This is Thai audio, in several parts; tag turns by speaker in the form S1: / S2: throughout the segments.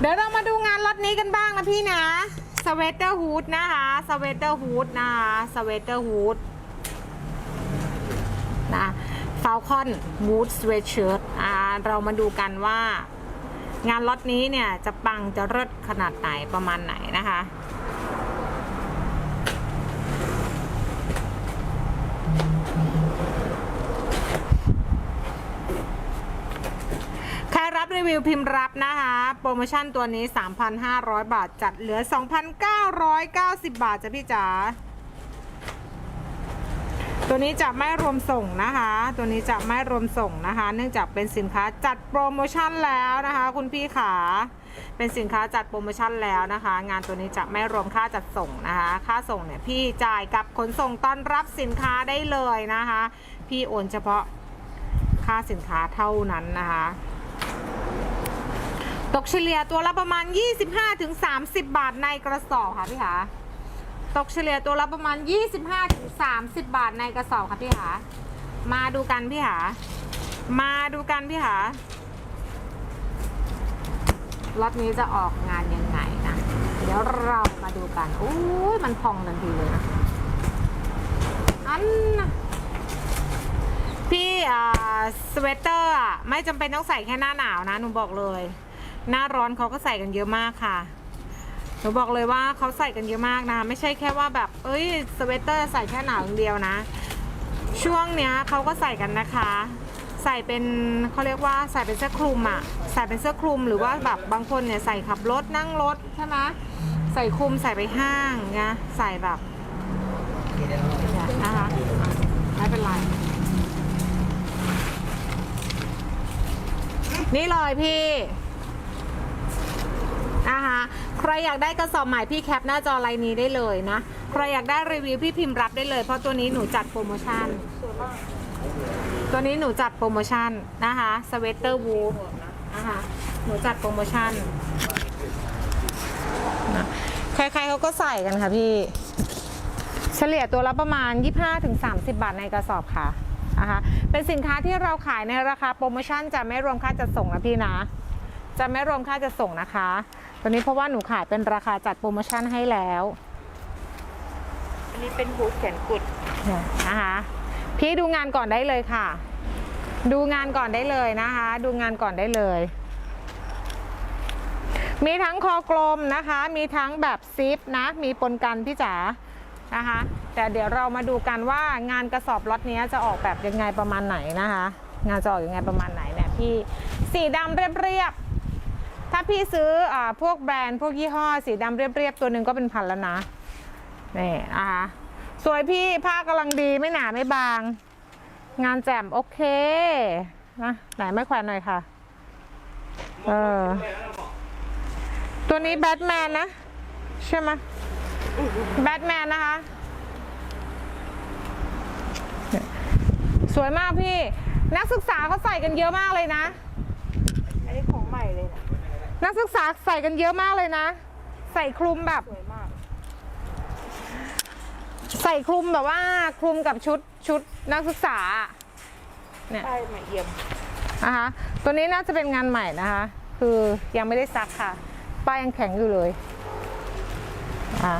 S1: เดี๋ยวเรามาดูงานล็อตนี้กันบ้างนะพี่นะสเวตเตอร์ฮูดนะคะสเวตเตอร์ฮูดนะคะสเวตเตอร์ฮูดนะฟาลคอนวูดสเว t เชิ้ตอ่าเรามาดูกันว่า งานล็อตนี้เนี่ยจะปังจะเลิศขนาดไหนประมาณไหนนะคะ รีวิวพิมพ์รับนะคะ โปรโมชั่นตัวนี้ 3,500 บาทจัดเหลือ 2,990 บาทจ้ะพี่จ๋าตัวนี้จะไม่รวมส่งนะคะ ตัวนี้จะไม่รวมส่งนะคะ เนื่องจากเป็นสินค้าจัดโปรโมชั่นแล้วนะคะ คุณพี่ขา เป็นสินค้าจัดโปรโมชั่นแล้วนะคะ งานตัวนี้จะไม่รวมค่าจัดส่งนะคะ ค่าส่งเนี่ยพี่จ่ายกับขนส่งต้อนรับสินค้าได้เลยนะคะ พี่โอนเฉพาะค่าสินค้าเท่านั้นนะคะ ตกเฉลี่ยตัวละประมาณ 25-30 บาทในกระสอบค่ะพี่คะตกเฉลี่ยตัวละประมาณ 25-30 บาทในกระสอบค่ะพี่คะมาดูกันพี่คะมาดูกันพี่คะล็อตนี้จะออกงานยังไงนะ เดี๋ยวเรามาดูกันโอ้ยมันพองทันทีเลยนะอันน่ะพี่อ่าสเวตเตอร์อะไม่จำเป็นต้องใส่แค่หน้าหนาวนะหนูบอกเลย หน้าร้อนเขาก็ใส่กันเยอะมากค่ะหนูบอกเลยว่าเขาใส่กันเยอะมากนะ ไม่ใช่แค่ว่าแบบ เอ้ยสเวตเตอร์ใส่แค่หนาวอย่างเดียวนะ ช่วงเนี้ยเขาก็ใส่กันนะคะ ใส่เป็นเขาเรียกว่าใส่เป็นเสื้อคลุมอะใส่เป็นเสื้อคลุมหรือว่าแบบบางคนเนี่ยใส่ขับรถนั่งรถใช่ไหมใส่คลุมใส่ไปห้างไงใส่แบบนี่ยนะคะอะไม่เป็นไรนี่เลยพี่ นะคะใครอยากได้กระสอบใหม่พี่แคปหน้าจอไลน์นี้ได้เลยนะ ใครอยากได้รีวิวพี่พิมพ์รับได้เลย เพราะตัวนี้หนูจัดโปรโมชั่น ตัวนี้หนูจัดโปรโมชั่นนะคะสเวตเตอร์วูฟนะคะหนูจัดโปรโมชั่นนะใครๆเขาก็ใส่กันค่ะพี่ เฉลี่ยตัวละประมาณ 25-30 บาทในกระสอบค่ะนะคะเป็นสินค้าที่เราขายในราคาโปรโมชั่นจะไม่รวมค่าจัดส่งนะพี่นะ จะไม่รวมค่าจัดส่งนะคะ ตัวนี้เพราะว่าหนูขายเป็นราคาจัดโปรโมชั่นให้แล้ว
S2: อันนี้เป็นฮูดแขนกุด
S1: เนี่ยนะคะพี่ดูงานก่อนได้เลยค่ะ ดูงานก่อนได้เลยนะคะ ดูงานก่อนได้เลย มีทั้งคอกลมนะคะ มีทั้งแบบซิปนะ มีปนกันพี่จ๋านะคะ แต่เดี๋ยวเรามาดูกันว่างานกระสอบล็อตนี้จะออกแบบยังไงประมาณไหนนะคะ งานจะออกยังไงประมาณไหนเนี่ยพี่ สีดำเรียบๆ ถ้าพี่ซื้ออพวกแบรนด์พวกยี่ห้อสีดำเรียบๆ ตัวหนึ่งก็เป็นพันแล้วนะนี่นะคะสวยพี่ผ้ากำลังดีไม่หนาไม่บาง งานแจ่มโอเคนะไหนไม่แขวนหน่อยค่ะเออตัวนี้แบทแมนนะ ใช่ไหมแบทแมนนะคะ สวยมากพี่ นักศึกษาเขาใส่กันเยอะมากเลยนะ
S2: อันนี้ของใหม่เลยนะ
S1: นักศึกษาใส่กันเยอะมากเลยนะ ใส่คลุมแบบ
S2: สวยมาก
S1: ใส่คลุมแบบว่าคลุมกับชุดชุดนักศึกษาอะเนี่ย
S2: ใช่ใหม่เอี่ยม
S1: นะคะตัวนี้น่าจะเป็นงานใหม่นะคะ คือยังไม่ได้ซักค่ะ ป้ายยังแข็งอยู่เลยอะ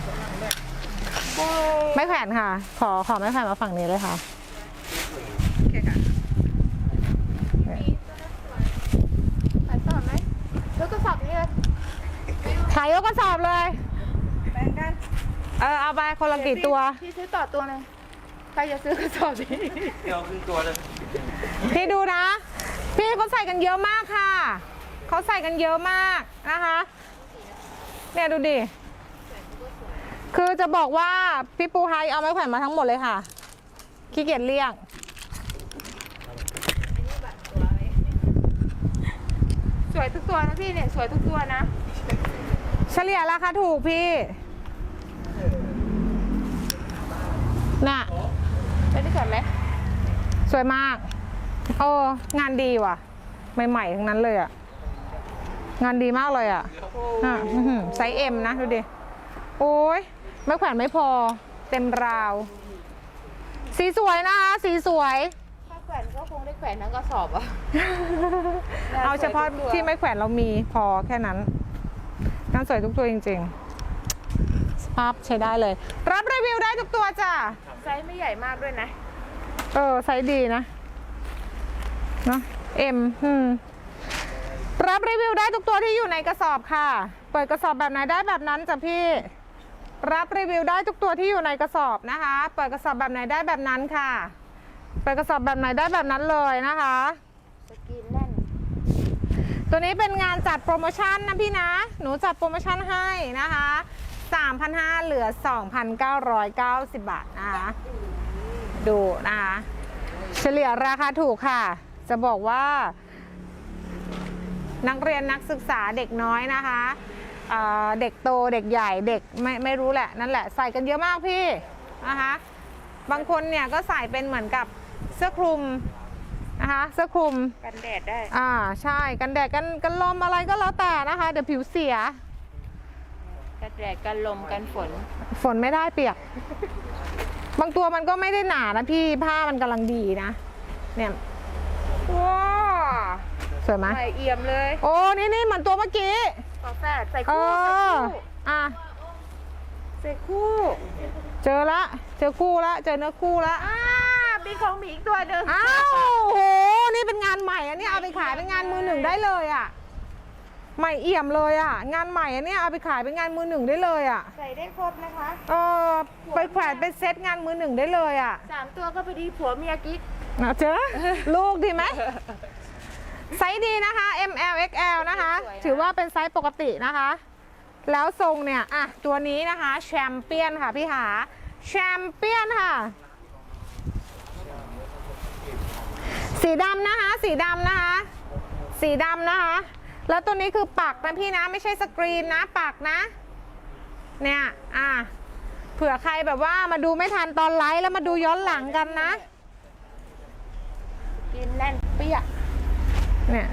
S1: ไม่แผ่นค่ะ ขอขอไม่แผ่นมาฝั่งนี้เลยค่ะ
S2: โอเคค่ะขายต่อไหมแล้วก็สอบนี้เลย
S1: ขายยกกระสอบเลย
S2: แบ่งกัน
S1: เออเอาไปคนละกี่ตัว
S2: พี่ซื้อต่อตัวเลยใครจะซื้อกระสอบนี้
S3: เดียวครึ่งตัวเลย
S1: พี่ดูนะ พี่เขาใส่กันเยอะมากค่ะ เขาใส่กันเยอะมากนะคะ เนี่ยดูดิ คือจะบอกว่าพี่ปูไฮเอาไม้แขวนมาทั้งหมดเลยค่ะ ขี้เกียจเรียก
S2: สวยทุกตัวนะพี่เนี่ยสวยทุกตัวนะ
S1: เฉลี่ยราคาถูกพี่ น่ะ
S2: ได้ที่ก่อนไหม
S1: สวยมาก โอ้งานดีว่ะ ใหม่ๆทั้งนั้นเลยอะงานดีมากเลยอะอะอื้อหือไซส์เอ็มนะ ดูดิ โอ้ยไม่แขวนไม่พอ เต็มราว สีสวยนะคะ สีสวย
S2: ถ้าแขวนก็คงได้แขวนทั้งกระสอบอะ
S1: เอาเฉพาะที่ไม่แขวนเรามีพอแค่นั้น งานสวยทุกตัวจริงๆ สภาพใช้ได้เลย รับรีวิวได้ทุกตัวจ้ะ
S2: ไซส์ไม่ใหญ่มากด้วยนะ
S1: เออไซส์ดีนะเนอะเอ็มอืมรับรีวิวได้ทุกตัวที่อยู่ในกระสอบค่ะ เปิดกระสอบแบบไหนได้แบบนั้นจ้ะพี่ รับรีวิวได้ทุกตัวที่อยู่ในกระสอบนะคะ เปิดกระสอบแบบไหนได้แบบนั้นค่ะ เปิดกระสอบแบบไหนได้แบบนั้นเลยนะคะ
S2: สกรีนแน่น
S1: ตัวนี้เป็นงานจัดโปรโมชั่นนะพี่นะ หนูจัดโปรโมชั่นให้นะคะ3,500เหลือ 2,990 บาทนะคะ ดูนะคะ เฉลี่ยราคาถูกค่ะ จะบอกว่า นักเรียนนักศึกษาเด็กน้อยนะคะเเด็กโตเด็กใหญ่เด็กไม่ไม่รู้แหละ นั่นแหละใส่กันเยอะมากพี่นะคะ บางคนเนี่ยก็ใส่เป็นเหมือนกับเสื้อคลุม นะคะเสื้อคลุม
S2: กันแดดได้
S1: อ่าใช่กันแดดกันกันลมอะไรก็แล้วแต่นะคะเดี๋ยวผิวเสีย
S2: กันแดดกันลมกันฝน
S1: ฝนไม่ได้เปียก บางตัวมันก็ไม่ได้หนานะพี่ผ้ามันกำลังดีนะ เนี่ย
S2: ว้า
S1: สวยไหม
S2: ใส่เอี่ยมเลย
S1: โอ้นี่นี่เหมือนตัวเมื่อกี้
S2: ฝาแฝดใส่
S1: เอ
S2: คู่
S1: ออะ
S2: ใส่คู่
S1: เจอละ เจอคู่ละ เจอเนื้อคู่ละ
S2: อ่า มีของหมีอีกตัวหนึ่ง
S1: อ้าวโห นี่เป็นงานใหม่อันนี้เอาไปขายเป็นงานมือหนึ่งได้เลยอะ ใหม่เอี่ยมเลยอะ งานใหม่อันนี้เอาไปขายเป็นงานมือหนึ่งได้เลยอะ
S2: ใส่ได้ครบนะคะ
S1: เออไปแขวนเป็นเซตงานมือหนึ่งได้เลยอะ
S2: สามตัวก็พอดีผัวเมียกิ๊ก
S1: เอาเจอลูกดีไหมไซส์ดีนะคะ M L X L นะคะ ถือว่าเป็นไซส์ปกตินะคะ แล้วทรงเนี่ย อะ ตัวนี้นะคะ แชมเปี้ยนค่ะพี่หา แชมเปี้ยนค่ะ สีดำนะคะ สีดำนะคะ สีดำนะคะ แล้วตัวนี้คือปักนะพี่นะไม่ใช่สกรีนนะปักนะ เนี่ยอะเผื่อใครแบบว่ามาดูไม่ทันตอนไลฟ์แล้วมาดูย้อนหลังกันนะ
S2: กินแน่นเปี้ย
S1: เนี่ย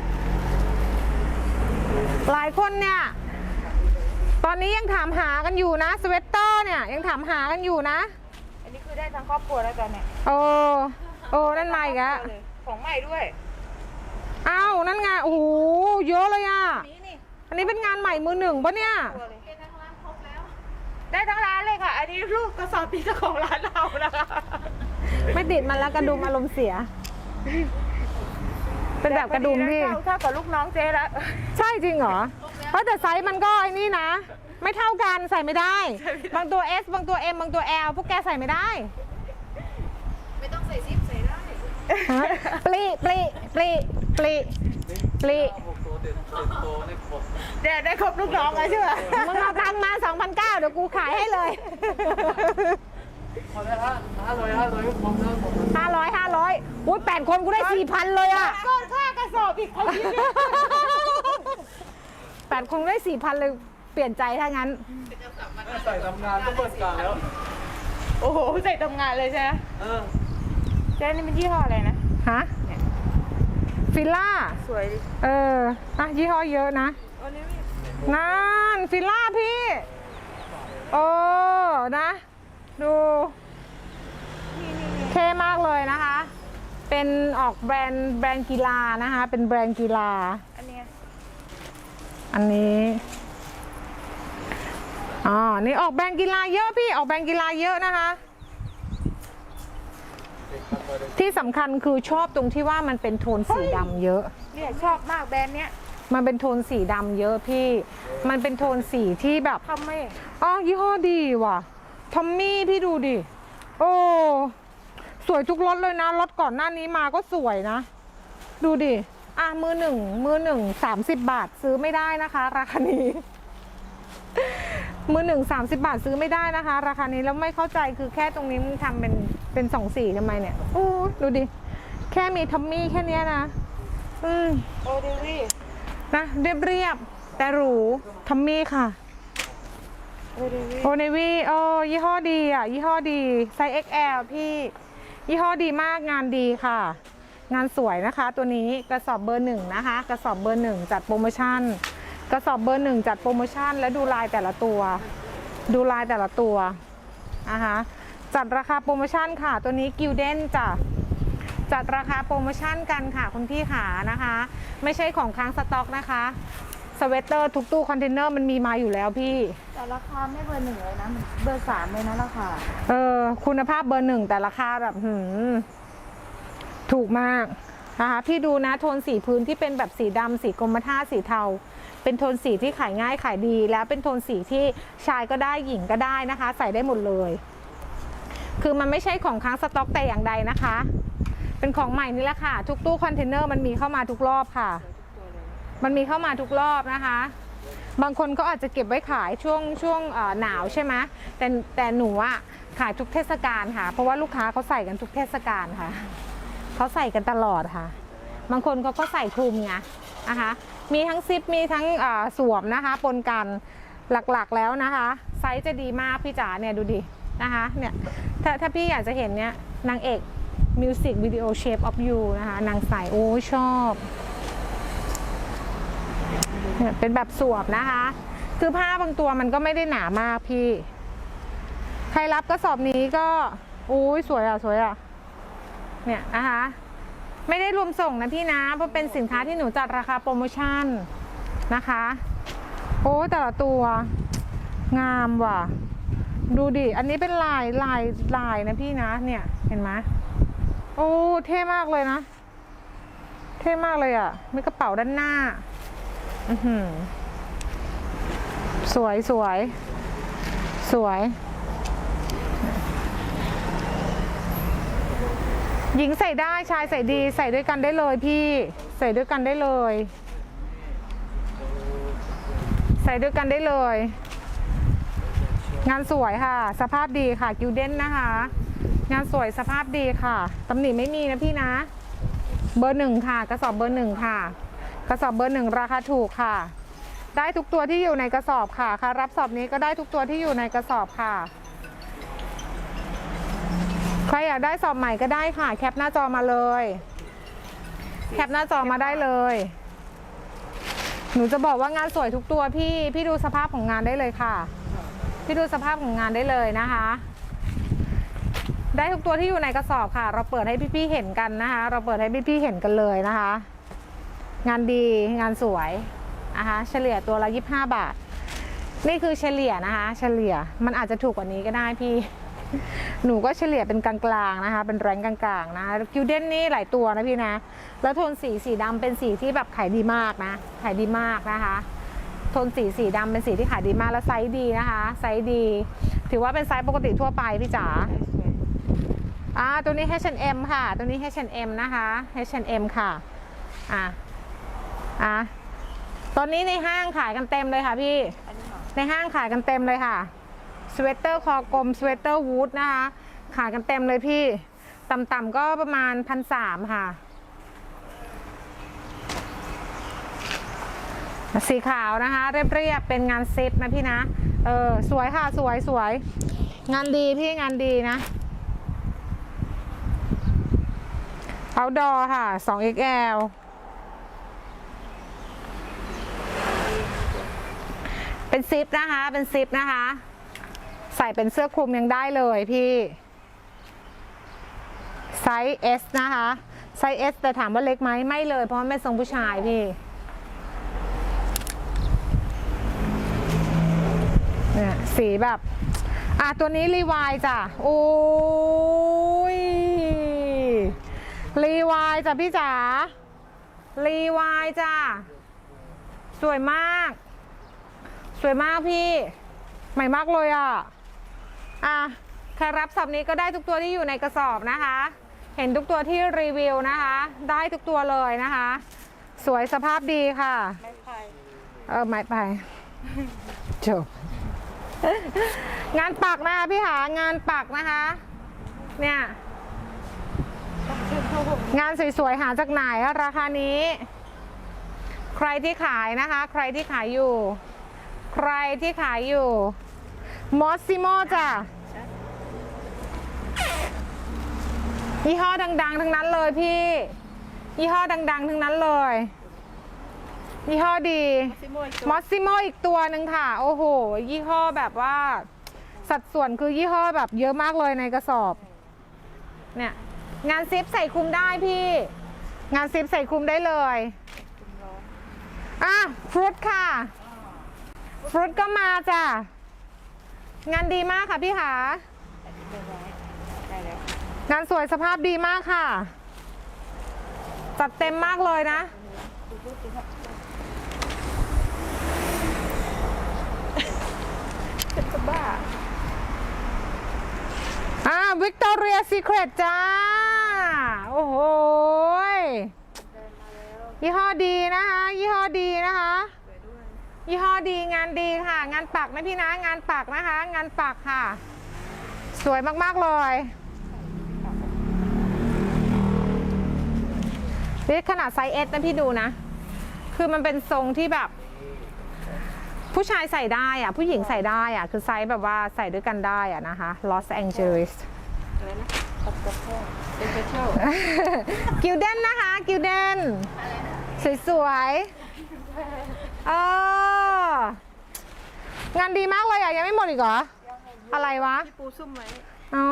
S1: หลายคนเนี่ย ตอนนี้ยังถามหากันอยู่นะสเวตเตอร์เนี่ยยังถามหากันอยู่นะ
S2: อันนี้คือได้ทั้งครอบครัวแล้วกันเนี่ย
S1: โอ้โอ้นั่นมาอีกแล้ว
S2: ของใหม่ด้วย
S1: อ้าวนั่นไงโอ้โหเยอะเลยอะ
S2: นี่นี่
S1: อันนี้เป็นงานใหม่มือหนึ่งปะเนี่ย
S2: ตัวเลยได้ทั้งร้านเลยค่ะ อันนี้ลูกกระสอบปีเจ้าของร้านเรานะคะ
S1: ไม่ติดมันแล้วกระดุมอารมณ์เสีย เป็นแบบกระดุมพี่
S2: เท่าเท่ากับลูกน้องเจ๊แล้ว
S1: ใช่จริงเหรอ เพราะแต่ไซส์มันก็ไอ้นี่นะ ไม่เท่ากันใส่ไม่ได้ บางตัว S บางตัว M บางตัว L พวกแกใส่ไม่ได้
S2: ไม่ต้องใส่ซิปใส่ได้
S1: ฮะปลีปลีปลีปลีปลี
S3: หกตัวเด็ดเด็ดโตในครบ
S2: เดี๋ยวได้ครบลูกน้องเลยใช่ไหม
S1: มึงเอาตังค์มา2,009เดี๋ยวกูขายให้เลย
S3: พอแล้วฮะห้าร้อยห้าร้อยผมเลิกผม
S1: 500 500อุ้ยแปดคนกูได้4,000เลยอะ
S2: ก้อนค่ากระสอบอีกคนนี้
S1: แปดคนกูได้4,000เลยเปลี่ยนใจถ้างั้น
S3: ใส่ทำงานก็เปิดกลางแล้ว
S2: โอ้โห ใส่ทำงานเลยใช่ไหม
S3: เออ
S2: เจ๊นี่มันยี่ห้ออะไรนะ
S1: ฮะฟิลล่า
S2: สวยดิ
S1: เอออะยี่ห้อเยอะนะ
S2: อันนี้
S1: นั่นฟิลล่าพี่ โอ้นะ ดูเท่มากเลยนะคะ เป็นออกแบรนด์แบรนด์กีฬานะคะ เป็นแบรนด์กีฬา
S2: อันเนี้ย
S1: อันนี้อ๋อนี่ออกแบรนด์กีฬาเยอะพี่ ออกแบรนด์กีฬาเยอะนะคะ ที่สำคัญคือชอบตรงที่ว่ามันเป็นโทนสีดำเยอะ
S2: เนี่ยชอบมากแบรนด์เนี้ย
S1: มันเป็นโทนสีดำเยอะพี่ มันเป็นโทนสีที่แบบ
S2: ทำไม่
S1: อ๋อยี่ห้อดีว่ะ ทอมมี่พี่ดูดิ โอ้สวยทุกรถเลยนะ รถก่อนหน้านี้มาก็สวยนะ ดูดิ อะ มือหนึ่ง มือหนึ่งสามสิบบาทซื้อไม่ได้นะคะ ราคานี้ มือหนึ่งสามสิบาทซื้อไม่ได้นะคะ ราคานี้แล้วไม่เข้าใจคือแค่ตรงนี้มึงทำเป็น เป็นสองสีทำไมเนี่ยโอ้ดูดิ แค่มีทอมมี่แค่เนี้ยนะ อืม
S2: โอเดลี่
S1: นะเรียบเรียบๆแต่หรูทอมมี่ค่ะ
S2: โอเดลี่
S1: โอเนวีโอ้ยี่ห้อดีอะ ยี่ห้อดีไซส์ XL พี่ ยี่ห้อดีมากงานดีค่ะ งานสวยนะคะ ตัวนี้กระสอบเบอร์หนึ่งนะคะ กระสอบเบอร์หนึ่งจัดโปรโมชั่น กระสอบเบอร์หนึ่งจัดโปรโมชั่น แล้วดูลายแต่ละตัว ดูลายแต่ละตัวนะคะ จัดราคาโปรโมชั่นค่ะ ตัวนี้กิลเด้นจ้ะจัดราคาโปรโมชั่นกันค่ะคุณพี่ขานะคะ ไม่ใช่ของค้างสต็อกนะคะสเวตเตอร์ทุกตู้คอนเทนเนอร์มันมีมาอยู่แล้วพี่
S2: แต่ราคาไม่เบอร์หนึ่งเลยนะเบอร์สามเลยนะราคา
S1: เออคุณภาพเบอร์หนึ่งแต่ราคาแบบหืมถูกมากนะคะพี่ดูนะโทนสีพื้นที่เป็นแบบสีดำสีกรมท่าสีเทา เป็นโทนสีที่ขายง่ายขายดี แล้วเป็นโทนสีที่ชายก็ได้หญิงก็ได้นะคะ ใส่ได้หมดเลย คือมันไม่ใช่ของค้างสต็อกแต่อย่างใดนะคะ เป็นของใหม่นี่แหละค่ะ ทุกตู้คอนเทนเนอร์มันมีเข้ามาทุกรอบค่ะ มันมีเข้ามาทุกรอบนะคะ บางคนก็อาจจะเก็บไว้ขายช่วงช่วงหนาวใช่ไหมแต่แต่หนูอะขายทุกเทศกาลค่ะ เพราะว่าลูกค้าเขาใส่กันทุกเทศกาลค่ะเขาใส่กันตลอดค่ะ บางคนเขาก็ใส่คลุมไงนะคะมีทั้งซิปมีทั้งสวมนะคะ ปนกันหลักๆแล้วนะคะ ไซส์จะดีมากพี่จ๋าเนี่ยดูดินะคะเนี่ย ถ้าถ้าพี่อยากจะเห็นเนี่ยนางเอกมิวสิกวิดีโอเชฟออฟยูนะคะนางใส่โอ้ชอบเนี่ยเป็นแบบสวมนะคะ คือผ้าบางตัวมันก็ไม่ได้หนามากพี่ ใครรับกระสอบนี้ก็อุ้ยสวยอะสวยอะ เนี่ยนะคะ ไม่ได้รวมส่งนะพี่นะ เพราะเป็นสินค้าที่หนูจัดราคาโปรโมชั่นนะคะ โอ้แต่ละตัวงามว่ะ ดูดิ อันนี้เป็นลายลายลายนะพี่นะ เนี่ย เห็นไหมโอ้เท่มากเลยนะ เท่มากเลยอะ มีกระเป๋าด้านหน้า อือหือ สวยสวย สวย หญิงใส่ได้ชายใส่ดีใส่ด้วยกันได้เลยพี่ ใส่ด้วยกันได้เลย ใส่ด้วยกันได้เลย งานสวยค่ะ สภาพดีค่ะกิวเด้นนะคะ งานสวยสภาพดีค่ะตำหนิไม่มีนะพี่นะ เบอร์หนึ่งค่ะ กระสอบเบอร์หนึ่งค่ะ กระสอบเบอร์หนึ่งราคาถูกค่ะ ได้ทุกตัวที่อยู่ในกระสอบค่ะค่ะ รับสอบนี้ก็ได้ทุกตัวที่อยู่ในกระสอบค่ะใครอยากได้สอบใหม่ก็ได้ค่ะ แคปหน้าจอมาเลย แคปหน้าจอมาได้เลย หนูจะบอกว่างานสวยทุกตัวพี่ พี่ดูสภาพของงานได้เลยค่ะ พี่ดูสภาพของงานได้เลยนะคะ ได้ทุกตัวที่อยู่ในกระสอบค่ะ เราเปิดให้พี่ๆเห็นกันนะคะ เราเปิดให้พี่ๆเห็นกันเลยนะคะ งานดีงานสวยนะคะเฉลี่ยตัวละ 25 บาท นี่คือเฉลี่ยนะคะ เฉลี่ยมันอาจจะถูกกว่านี้ก็ได้พี่ หนูก็เฉลี่ยเป็นกลางๆนะคะ เป็นแรงกลางๆนะกิวเด้นนี่หลายตัวนะพี่นะ แล้วโทนสีสีดำเป็นสีที่แบบขายดีมากนะขายดีมากนะคะ ทนสีสีดำเป็นสีที่ขายดีมากแล้วไซส์ดีนะคะไซส์ดี ถือว่าเป็นไซส์ปกติทั่วไปพี่จ๋าอ่าตัวนี้ H&M ค่ะ ตัวนี้ H&M นะคะ H&M ค่ะอะอะตอนนี้ในห้างขายกันเต็มเลยค่ะพี่ ในห้างขายกันเต็มเลยค่ะ สเวตเตอร์คอกลม สเวตเตอร์วูดนะคะ ขายกันเต็มเลยพี่ ต่ำๆก็ประมาณพันสามค่ะ สีขาวนะคะ เรียบๆเป็นงานเซ็ตนะพี่นะเออสวยค่ะสวยสวย งานดีพี่งานดีนะเอาดอค่ะ 2XL เป็นซิปนะคะ เป็นซิปนะคะ ใส่เป็นเสื้อคลุมยังได้เลยพี่ ไซส์ S นะคะ ไซส์ S แต่ถามว่าเล็กไหมไม่เลยเพราะไม่ทรงผู้ชายพี่ เนี่ยสีแบบ อะตัวนี้รีวายจ้ะโอ้ยรีวายจ้ะพี่จ๋ารีวายจ้ะสวยมาก สวยมากพี่ ใหม่มากเลยอะ อะใครรับสับนี้ก็ได้ทุกตัวที่อยู่ในกระสอบนะคะ เห็นทุกตัวที่รีวิวนะคะ ได้ทุกตัวเลยนะคะ สวยสภาพดีค่ะ
S2: ไม่ใคร
S1: เออ ไม่ไปจบ งานปักนะคะพี่หางานปักนะคะ เนี่ย งานสวยๆหาจากไหนอะราคานี้ ใครที่ขายนะคะ ใครที่ขายอยู่ ใครที่ขายอยู่มอสซิโมจ้ะยี่ห้อดัง ๆ ทั้งนั้นเลยพี่ ยี่ห้อดัง ๆ ทั้งนั้นเลย ยี่ห้อดี
S2: ซิโมอีก
S1: มอสซิโมอีกตัวหนึ่งค่ะ โอ้โห ยี่ห้อแบบว่า สัดส่วนคือยี่ห้อแบบเยอะมากเลยในกระสอบ เนี่ย งานซิปใส่คลุมได้พี่ งานซิปใส่คลุมได้เลยอะฟรุตค่ะฟรุตก็มาจ้ะ งานดีมากค่ะพี่ขา
S2: ได้แล้ว
S1: งานสวยสภาพดีมากค่ะ จัดเต็มมากเลยนะ
S2: เป็นกระบ้า
S1: อ่าวิกตอเรียซีเครตจ้า โอ้โหยยี่ห้อดีนะคะ ยี่ห้อดีนะคะ ยี่ห้อดีงานดีค่ะ งานปักนะพี่นะ งานปักนะคะ งานปักค่ะ สวยมากๆเลยนี่ขนาดไซส์เอสนะพี่ดูนะ คือมันเป็นทรงที่แบบ ผู้ชายใส่ได้อะผู้หญิงใส่ได้อะคือไซส์แบบว่าใส่ด้วยกันได้อะนะคะ Los Angeles
S2: อะไรนะตัดกระเพาะเป็นกระเช่า
S1: กิลเดนนะคะ กิลเดนสวยๆเอองานดีมากเลยอะ ยังไม่หมดอีกเหรอ อะไรวะ
S2: พี่ปูซุ่มไว้
S1: เอา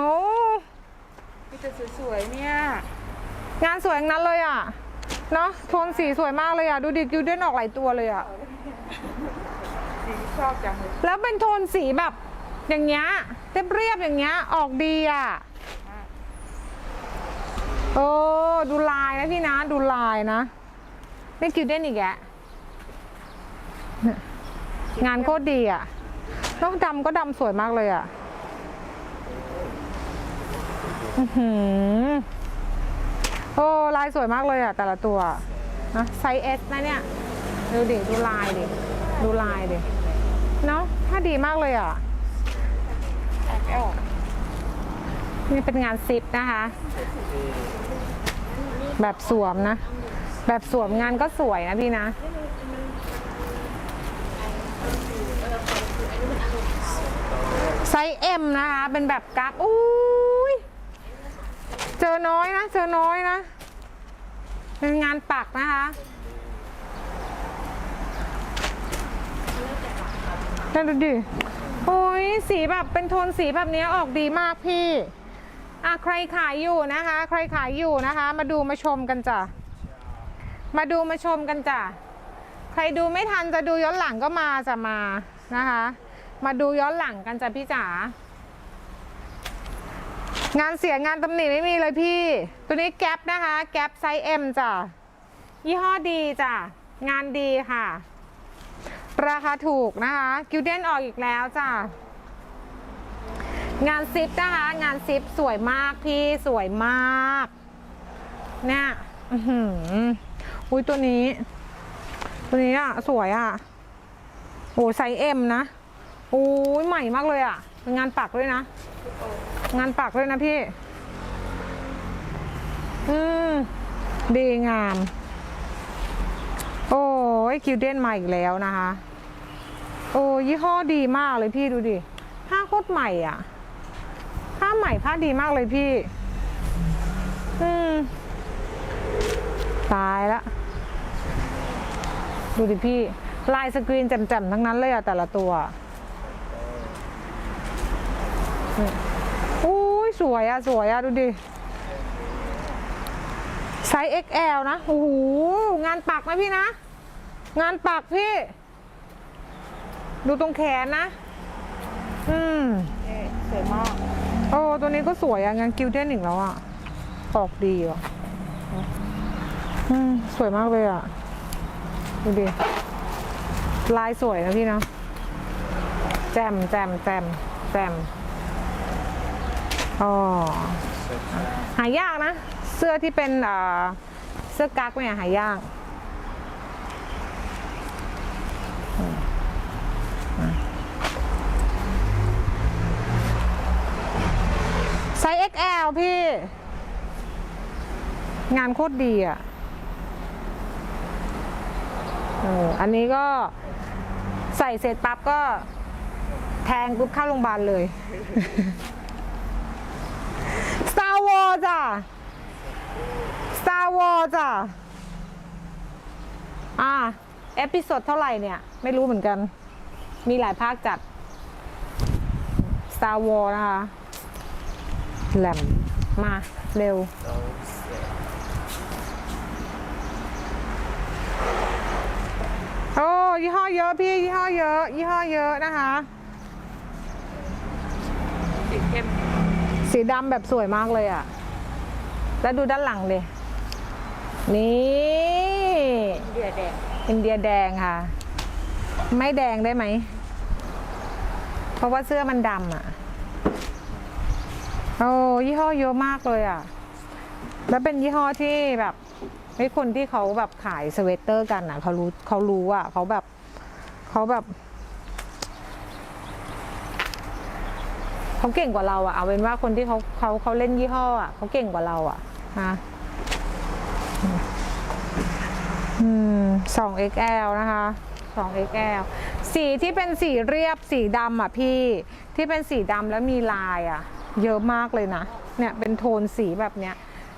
S2: พี่จะสวยๆเนี่ย
S1: งานสวยทั้งนั้นเลยอะ เนอะโทนสีสวยมากเลยอะ ดูดิกิลเดนออกหลายตัวเลยอะ
S2: สีชอบจังเลย
S1: แล้วเป็นโทนสีแบบ อย่างเงี้ยเรียบๆอย่างเงี้ยออกดีอะโอ้ดูลายนะพี่นะ ดูลายนะนี่กิลเด้นอีกแกะเนี่ยงานโคตรดีอะน้องดำก็ดำสวยมากเลยอะอื้อหือโอ้ลายสวยมากเลยอะ แต่ละตัวนะไซส์เอสนะเนี่ย ดูดิ ดูลายดิ ดูลายดิ เนาะถ้าดีมากเลยอะนี่เป็นงานซิปนะคะ แบบสวมนะ แบบสวมงานก็สวยนะพี่นะไซส์ M นะคะ เป็นแบบกราฟอุ้ยเจอน้อยนะ เจอน้อยนะ เป็นงานปักนะคะ นั่นดูดิโอ้ยสีแบบเป็นโทนสีแบบนี้ออกดีมากพี่อะใครขายอยู่นะคะ ใครขายอยู่นะคะ มาดูมาชมกันจ้ะมาดูมาชมกันจ้ะใครดูไม่ทันจะดูย้อนหลังก็มาจะมานะคะ มาดูย้อนหลังกันจ้ะพี่จ๋างานเสียงานตำหนิไม่มีเลยพี่ ตัวนี้แก๊ปนะคะ แก๊ปไซส์ M จ้ะยี่ห้อดีจ้ะงานดีค่ะ ราคาถูกนะคะกิลเดนออกอีกแล้วจ้ะงานซิปนะคะ งานซิปสวยมากพี่สวยมากเนี่ยอือหึอุ้ยตัวนี้ ตัวนี้อะ สวยอะโอ้ไซส์เอ็มนะโอ้ยใหม่มากเลยอะงานปักด้วยนะ งานปักด้วยนะพี่ อืมดีงาม โอ้ยคิวเดนมาอีกแล้วนะคะ โอ้ยี่ห้อดีมากเลยพี่ดูดิ ผ้าโคตรใหม่อะ ผ้าใหม่ผ้าดีมากเลยพี่ อืม ตายละ ดูดิพี่ ลายสกรีนแจ่มๆทั้งนั้นเลยอะแต่ละตัวอุ้ยสวยอะสวยอะดูดิไซส์ XL นะ โอ้โห งานปักนะพี่นะ งานปักพี่ ดูตรงแขนนะ อืม
S2: เอ๊ะสวยมาก
S1: โอ้ตัวนี้ก็สวยอะงานกิลเด้นอีกแล้วอะออกดีว่ะอืมสวยมากเลยอะดูดิลายสวยนะพี่เนาะแจมแจมแจมแจมอ๋อหายากนะ เสื้อที่เป็นเอ่อเสื้อกั๊กเนี่ยหายาก ส์ XL พี่ งานโคตรดีอะอันนี้ก็ใส่เสร็จปั๊บก็แทงปุ๊บเข้าโรงพยาบาลเลย Star Wars จ้ะ Star Wars จ้ะ อ่า เอพิโซดเท่าไหร่เนี่ย ไม่รู้เหมือนกัน มีหลายภาคจัด Star Star Wars นะคะ แหลมมาเร็ว โอ้ยี่ห้อเยอะพี่ ยี่ห้อเยอะ ยี่ห้อเยอะนะคะ
S2: สีเข้ม
S1: สีดำแบบสวยมากเลยอะ่ะ แล้วดูด้านหลังเลย นี่
S2: เดือดแดง
S1: อินเดียแดงค่ะ ไม่แดงได้ไหม เพราะว่าเสื้อมันดำอะ่ะโอ้ยี่ห้อเยอะมากเลยอะ แล้วเป็นยี่ห้อที่แบบไอ้คนที่เขาแบบขายสเวตเตอร์กันอะเขารู้เขารู้อะเขาแบบเขาแบบเขาเก่งกว่าเราอะเอาเป็นว่าคนที่เขาเขาเขาเล่นยี่ห้ออะเขาเก่งกว่าเราอะนะอืมสอง XL นะคะสอง XL สีที่เป็นสีเรียบสีดำอะพี่ที่เป็นสีดำแล้วมีลายอะ เยอะมากเลยนะ เนี่ยเป็นโทนสีแบบเนี้ย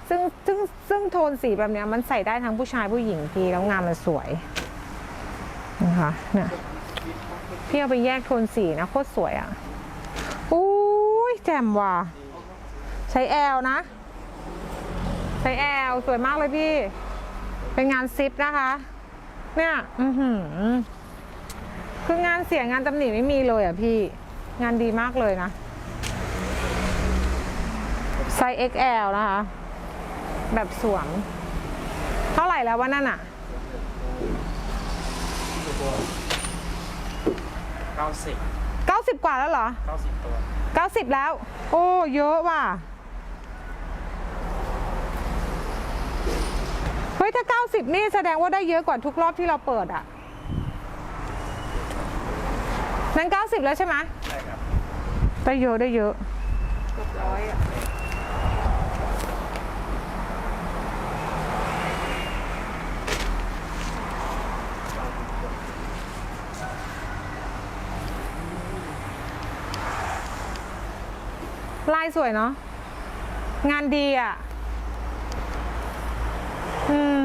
S1: ซึ่งซึ่งซึ่งโทนสีแบบเนี้ยมันใส่ได้ทั้งผู้ชายผู้หญิงพี่แล้วงานมันสวยนะคะเนี่ยพี่เอาไปแยกโทนสีนะโคตรสวยอะอุ้ยแจ่มว่ะใช้แอลนะ ใช้แอลสวยมากเลยพี่ เป็นงานซิปนะคะ เนี่ย อือหือคืองานเสียงานตำหนิไม่มีเลยอะพี่ งานดีมากเลยนะ ไซส์ XL นะคะ แบบสวม เท่าไหร่แล้ววะนั่นอะ
S3: เก้าสิบ
S1: 90กว่าแล้วเหรอ
S3: เก้าสิบตัว
S1: 90แล้ว โอ้ เยอะว่ะ เฮ้ย ถ้า90นี่แสดงว่าได้เยอะกว่าทุกรอบที่เราเปิดอะ นั้น90แล้วใช่ไหม
S3: ใช่ครับ
S1: ได้เยอะได้เยอะ
S2: เกือบร้อยอะ
S1: ลายสวยเนาะงานดีอะ อืม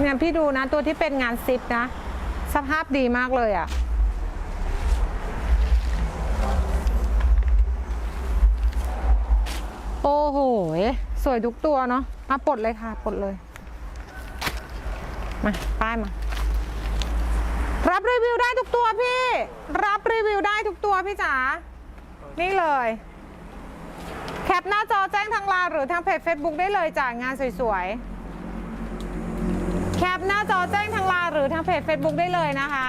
S1: เนี่ยพี่ดูนะ ตัวที่เป็นงานซิปนะ สภาพดีมากเลยอะ โอ้โห สวยทุกตัวเนาะมาปลดเลยค่ะ ปลดเลย มา ป้ายมา รับรีวิวได้ทุกตัวพี่ รับรีวิวได้ทุกตัวพี่จ๋า นี่เลย แคปหน้าจอแจ้งทางไลน์หรือทางเพจ Facebook ได้เลยจากงานสวยๆ แคปหน้าจอแจ้งทางไลน์หรือทางเพจ Facebook ได้เลยนะคะ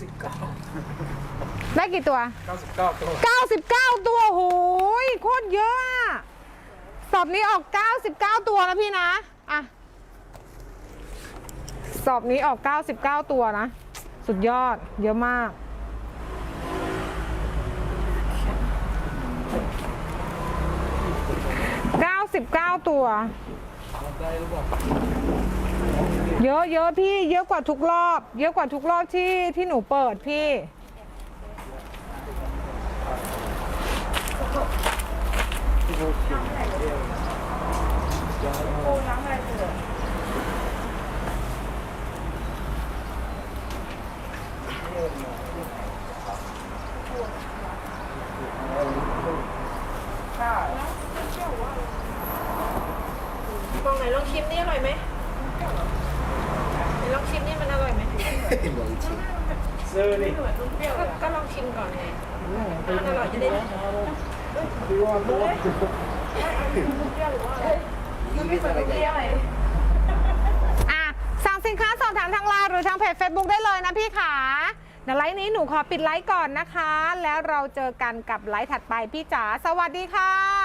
S3: สิบเก้า
S1: ได้กี่ตัว
S3: เก้าสิบเก้าตัว
S1: 99 ตัวโหยโคตรเยอะอะสอบนี้ออก 99 ตัวนะพี่นะ อะสอบนี้ออก 99 ตัวนะ สุดยอดเยอะมาก 99 ตัว เยอะเยอะพี่เยอะกว่าทุกรอบ เยอะกว่าทุกรอบที่ที่หนูเปิดพี่
S2: โอ้น้ำอะไรเดือด มองไหนลองชิมนี่อร่อยไหมไหนลองชิมนี่มันอร่อยไหม
S3: ซื้อนี่
S2: ก็ก็ลองชิมก่อนไงมันอร่อยจะได้
S1: อะสั่งสินค้าสอบถามทางไลน์หรือทางเพจ Facebook ได้เลยนะพี่ขาเดี๋ยวไลฟ์นี้หนู ขอปิดไลฟ์ก่อนนะคะ แล้วเราเจอกันกับไลฟ์ถัดไปพี่จ๋าสวัสดีค่ะ